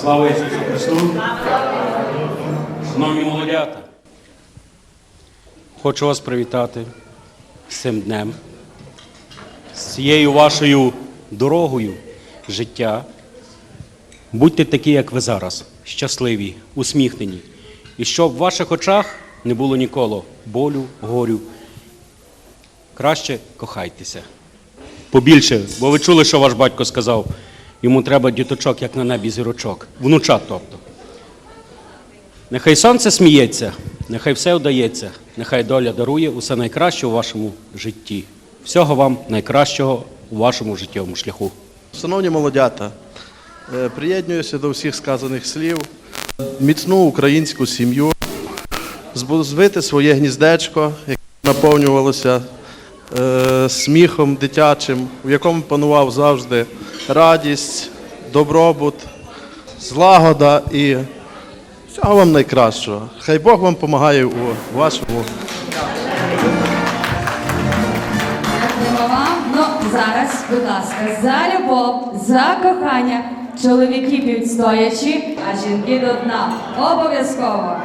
Слава Ісусу Христу! Шановні молодята! Хочу вас привітати з цим днем, з цією вашою дорогою життя. Будьте такі, як ви зараз, щасливі, усміхнені. І щоб в ваших очах не було ніколи болю, горю. Краще кохайтеся. Побільше, бо ви чули, що ваш батько сказав. Йому треба діточок, як на небі зірочок. Внучат, тобто. Нехай сонце сміється, нехай все вдається, нехай доля дарує усе найкраще у вашому житті. Всього вам найкращого у вашому життєвому шляху. Шановні молодята, е, приєднуюся до всіх сказаних слів. Міцну українську сім'ю, збудувати своє гніздечко, яке наповнювалося сміхом дитячим, в якому панував завжди радість, добробут, злагода і всього вам найкращого. Хай Бог вам допомагає у вашому Дякуємо вам. Ну, зараз, будь ласка, за любов, за кохання. Чоловіки п'ють стоячи, а жінки до дна. Обов'язково.